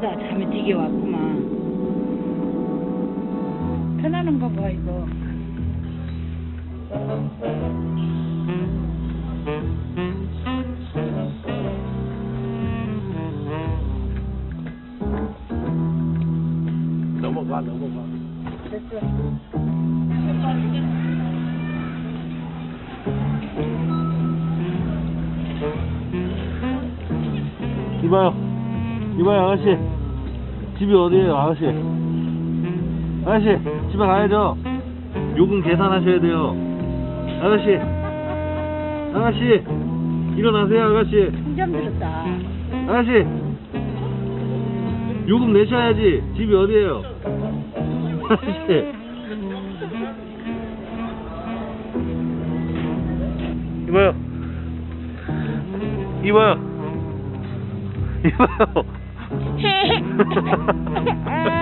간다. 잠이 되게 왔구만. 편안한 거 봐 이거. 넘어가 넘어가. 됐어. 이봐요 이봐요 아가씨. 집이 어디에요 아가씨? 아가씨 집에 가야죠. 요금 계산하셔야 돼요. 아가씨. 아가씨 일어나세요 아가씨. 통잠 들었다. 아가씨. 요금 내셔야지. 집이 어디에요? 아가씨. 이봐요. 이봐요. 이봐요 Ha